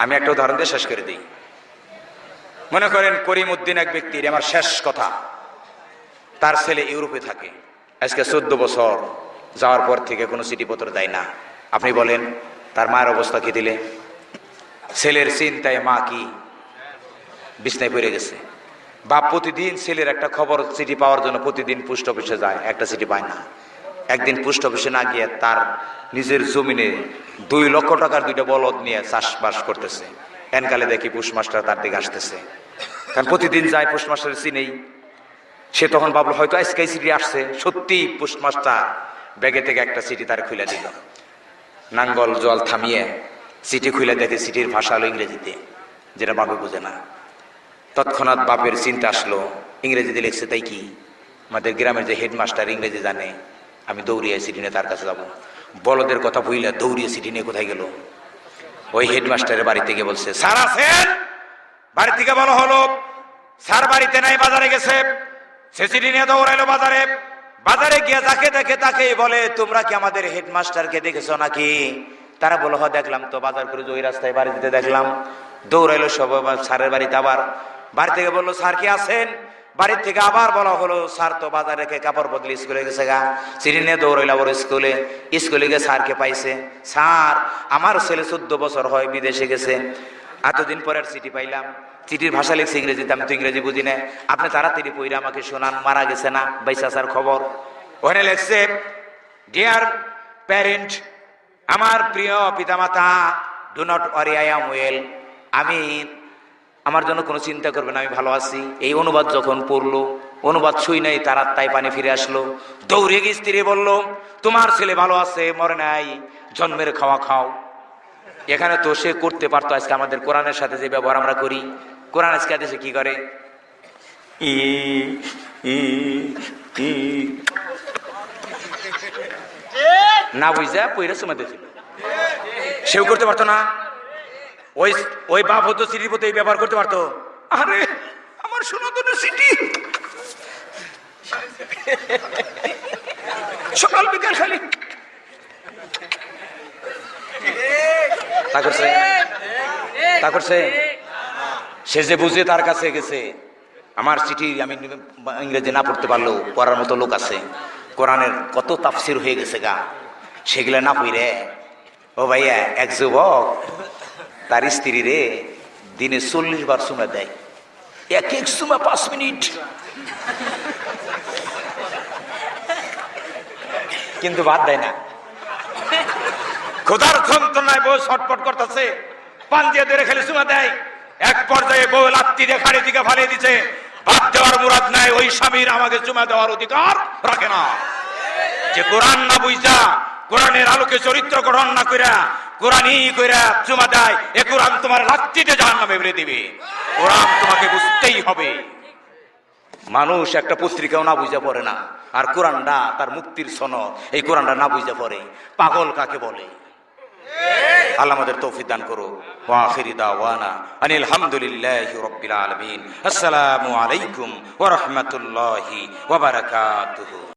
আমি একটা উদাহরণ দিয়ে শেষ করে দিই। মনে করেন করিম উদ্দিন এক ব্যক্তির আমার শেষ কথা। তার ছেলে ইউরোপে থাকে। আজকে চোদ্দ বছর যাওয়ার পর থেকে কোনো চিঠিপত্র দেয় না। আপনি বলেন, তার মায়ের অবস্থা কি দিলে? ছেলের চিন্তায় মা কি? বিছনায় পড়ে গেছে। বাপ প্রতিদিন ছেলের একটা খবর চিঠি পাওয়ার জন্য প্রতিদিন পোস্ট অফিসে যায়, একটা চিঠি পায় না। একদিন পোস্ট অফিসে না গিয়ে তার নিজের জমিনে দুই লক্ষ টাকার দুইটা বলদ নিয়ে চাষবাস করতেছে। এনকালে দেখি পোস্টমাস্টার তার দিকে আসতেছে। কারণ প্রতিদিন যায় পোস্টমাস্টার চিনেই। সে তখন ভাবলো, হয়তো আজকে চিঠি আসছে। সত্যি পোস্টমাস্টার ব্যাগে থেকে একটা চিঠি তার খুলে দিল। নাঙ্গল জল থামিয়ে চিঠি খুলে দেখে চিঠির ভাষা হলো ইংরেজিতে, যেটা বাপে বোঝে না। তৎক্ষণাৎ বাপের চিন্তা আসলো, ইংরেজিতে লিখছে তাই কি? আমাদের গ্রামের যে হেডমাস্টার ইংরেজি জানে আমি দৌড়িয়ে নিয়ে তার কাছে যাব। বলদের কথা ভুইলা দৌড়িয়ে নিয়ে কোথায় গেল? ওই হেডমাস্টারের বাড়ি থেকে বলছে, স্যার আছেন? বাড়ি থেকে বলা হলো, স্যার বাড়িতে নাই, বাজারে গেছে। সে নিয়ে দৌড়াইলো বাজারে। বাজারে গিয়ে যাকে দেখে তাকে বলে, তোমরা কি আমাদের হেডমাস্টারকে দেখেছ নাকি? তারা বলো হ দেখলাম তো, বাজার করে ওই রাস্তায় বাড়ি দিতে দেখলাম। দৌড়াইলো সব স্যারের বাড়িতে আবার। বাড়ি থেকে বলল, স্যার কি আছেন? বাড়ির থেকে আবার বলা হলো, স্যার, তো বাজার রেখে কাপড় বদলে স্কুলে গেছে গা। নিয়ে দৌড়াইলো আবার স্কুলে। স্কুলে গিয়ে স্যারকে পাইছে। স্যার, আমার ছেলে চোদ্দ বছর হয়, বিদেশে গেছে। এতদিন পরের চিঠি পাইলাম। চিঠির ভাষা লিখছে ইংরেজিতে, আমি তো ইংরেজি বুঝি না। আপনি তাড়াতাড়ি পইরা আমাকে শোনান, মারা গেছে না? বাইসা স্যার খবর। ওখানে লিখছে ডিয়ার প্যারেন্ট আমার প্রিয় পিতামাতা do not worry I am well আমি আমার জন্য কোনো চিন্তা করবে না আমি ভালো আছি। এই অনুবাদ যখন পড়ল অনুবাদ ছুই নাই তার আত্মায় পানি ফিরে আসলো। দৌড়ে গিয়ে স্ত্রী বলল তোমার ছেলে ভালো আছে মরে নাই জন্মের খাওয়া খাও। এখানে তো সে করতে পারতো আজকে আমাদের কোরআনের সাথে যে ব্যবহার আমরা করি। কোরআন আজকে দেশে কি করে? ই ই ই। না বুঝা পইরা সুমাতে ছিল সেও করতে পারতো না। ওই ওই বাপ হতো সিটির মতো এই ব্যবহার করতে পারতো। আরে আমার সনাতনের সিটি সকাল বিকাল খালি। তা করছে। তা করছে। সে যে বুঝে তার কাছে গেছে। আমার চিঠি আমি ইংরেজি না পড়তে পারলেও পড়ার মতো লোক আছে। কোরআনের কত তাফসির হয়ে গেছে গা। সেগুলা না পইরে ও ভাইয়া এক যুবক। তার স্ত্রী রে, দিনে চল্লিশ বার সুমা দেয়। এক এক সুমা পাঁচ মিনিট। কিন্তু বাদ দেয় না। খোদার যন্ত্রণায় বউ ছটপট করতেছে। পান দিয়ে ধরে খেলে সুমা দেয়। এক পর্যায়ে বউ লাত্তি দিয়ে খাড়ি দিকে ফালিয়ে দিছে। বাদ দেওয়ার মুরাদ নাই, ওই স্বামীর আমাকে চুমা দেওয়ার অধিকার রাখে না। যে কোরআন না বুঝা, কোরআনের আলোকে চরিত্র গঠন না কইরা কোরআনই কইরা চুমা দেয়, এ কোরআন তোমার লাত্তিতে জাহান নামে বেড়ে দিবে। কোরআন তোমাকে বুঝতেই হবে। মানুষ একটা পত্রিকাও না বুঝে পড়ে না, আর কোরআনটা তার মুক্তির সনদ, এই কোরআনটা না বুঝে পড়ে। পাগল কাকে বলে? আল্লাহ আমাদের তৌফিক দান করো ওয়া আখিরি দাওয়ানা আনিল হামদুলিল্লাহি রাব্বিল আলামিন। আসসালামু আলাইকুম ওয়া রাহমাতুল্লাহি ওয়া বারাকাতুহু।